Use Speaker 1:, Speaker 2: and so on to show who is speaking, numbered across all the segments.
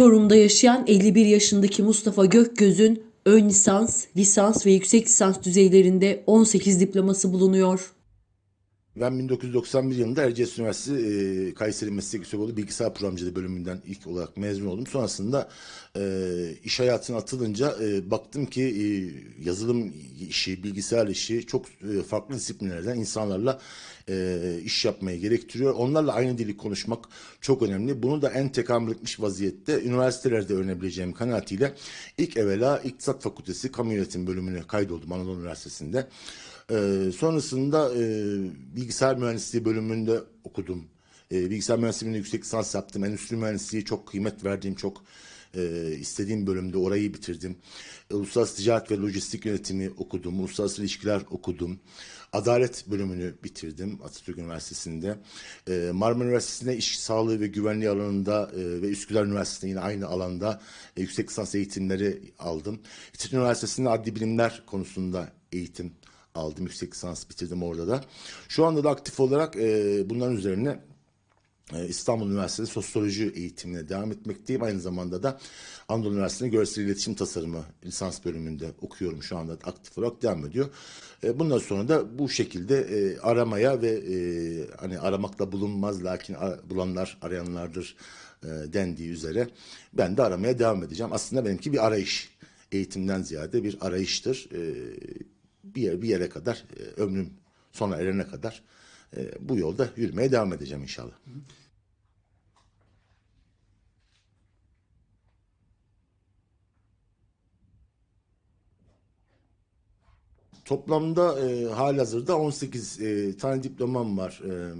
Speaker 1: Çorum'da yaşayan 51 yaşındaki Mustafa Gökgöz'ün ön lisans, lisans ve yüksek lisans düzeylerinde 18 diploması bulunuyor.
Speaker 2: Ben 1991 yılında Erciyes Üniversitesi e, Kayseri Meslek Yüksekokulu Bilgisayar Programcılığı bölümünden ilk olarak mezun oldum. Sonrasında e, iş hayatına atılınca e, baktım ki e, yazılım işi, bilgisayar işi çok e, farklı disiplinlerden insanlarla e, iş yapmayı gerektiriyor. Onlarla aynı dili konuşmak çok önemli. Bunu da en tekamül etmiş vaziyette üniversitelerde öğrenebileceğim kanaatiyle ilk evvela İktisat Fakültesi Kamu Yönetim bölümüne kaydoldum Anadolu Üniversitesi'nde. Ee, sonrasında e, bilgisayar mühendisliği bölümünde okudum. E, bilgisayar mühendisliğinde yüksek lisans yaptım. Endüstri mühendisliği çok kıymet verdiğim, çok e, istediğim bölümde orayı bitirdim. Uluslararası ticaret ve lojistik yönetimi okudum. Uluslararası ilişkiler okudum. Adalet bölümünü bitirdim Atatürk Üniversitesi'nde. E, Marmara Üniversitesi'nde iş sağlığı ve güvenliği alanında e, ve Üsküdar Üniversitesi'nde yine aynı alanda e, yüksek lisans eğitimleri aldım. İTÜ Üniversitesi'nde adli bilimler konusunda eğitim aldım. Yüksek lisans bitirdim orada da. Şu anda da aktif olarak e, bunların üzerine e, İstanbul Üniversitesi Sosyoloji eğitimine devam etmekteyim. Aynı zamanda da Anadolu Üniversitesi'nde Görsel İletişim Tasarımı lisans bölümünde okuyorum şu anda aktif olarak devam ediyor. E, bundan sonra da bu şekilde e, aramaya ve hani aramakla bulunmaz lakin bulanlar arayanlardır dendiği üzere ben de aramaya devam edeceğim. Aslında benimki bir arayış. Eğitimden ziyade bir arayıştır. Bir yere, bir yere kadar e, ömrüm sona erene kadar e, bu yolda yürümeye devam edeceğim inşallah. Toplamda e, halihazırda 18 e, tane diplomam var. E,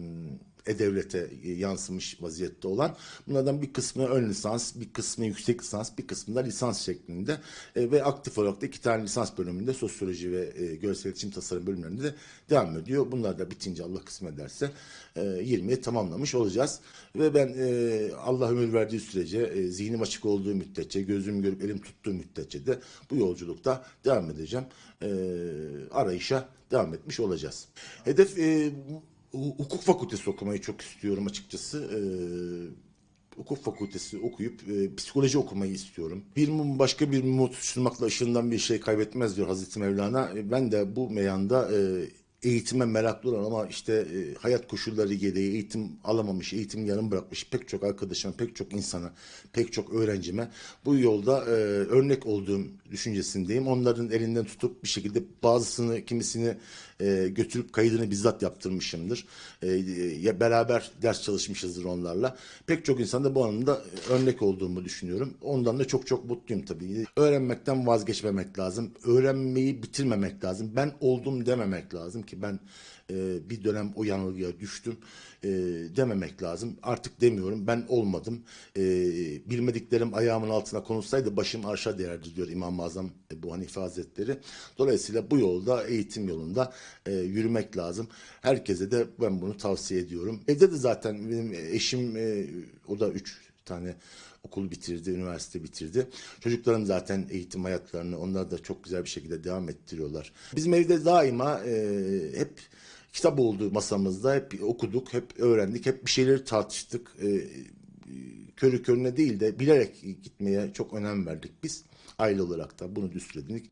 Speaker 2: E-Devlet'e e, yansımış vaziyette olan. Bunlardan bir kısmı ön lisans, bir kısmı yüksek lisans, bir kısmı da lisans şeklinde. E, ve aktif olarak da iki tane lisans bölümünde sosyoloji ve e, görsel iletişim tasarım bölümlerinde de devam ediyor. Bunlar da bitince Allah kısmet ederse e, 20'yi tamamlamış olacağız. Ve ben e, Allah ömür verdiği sürece, e, zihnim açık olduğu müddetçe, gözüm görüp elim tuttuğu müddetçe de bu yolculukta devam edeceğim. E, arayışa devam etmiş olacağız. Hedef e, hukuk fakültesi okumayı çok istiyorum açıkçası. E, hukuk fakültesi okuyup e, psikoloji okumayı istiyorum. Bir mum başka bir mumu tutuşturmakla ışığından bir şey kaybetmez diyor Hazreti Mevlana. E, ben de bu meyanda e, eğitime meraklı olan ama işte e, hayat koşulları gereği eğitim alamamış, eğitim yarım bırakmış pek çok arkadaşıma, pek çok insana, pek çok öğrencime bu yolda e, örnek olduğum düşüncesindeyim. Onların elinden tutup bir şekilde bazısını, kimisini e, götürüp kaydını bizzat yaptırmışımdır. E, ya beraber ders çalışmışızdır onlarla. Pek çok insanda bu anlamda örnek olduğumu düşünüyorum. Ondan da çok çok mutluyum tabii. Öğrenmekten vazgeçmemek lazım. Öğrenmeyi bitirmemek lazım. Ben oldum dememek lazım ki ben e, bir dönem o yanılgıya düştüm e, dememek lazım. Artık demiyorum ben olmadım. E, bilmediklerim ayağımın altına konulsaydı başım arşa değerdi diyor İmam-ı Azam Ebu Hanife Hazretleri. Dolayısıyla bu yolda eğitim yolunda e, yürümek lazım. Herkese de ben bunu tavsiye ediyorum. Evde de zaten benim eşim e, o da üç tane okul bitirdi, üniversite bitirdi. Çocuklarım zaten eğitim hayatlarını onlar da çok güzel bir şekilde devam ettiriyorlar. Bizim evde daima e, hep kitap oldu masamızda. Hep okuduk, hep öğrendik, hep bir şeyleri tartıştık. E, körü körüne değil de bilerek gitmeye çok önem verdik biz. Aile olarak da bunu düstur edindik.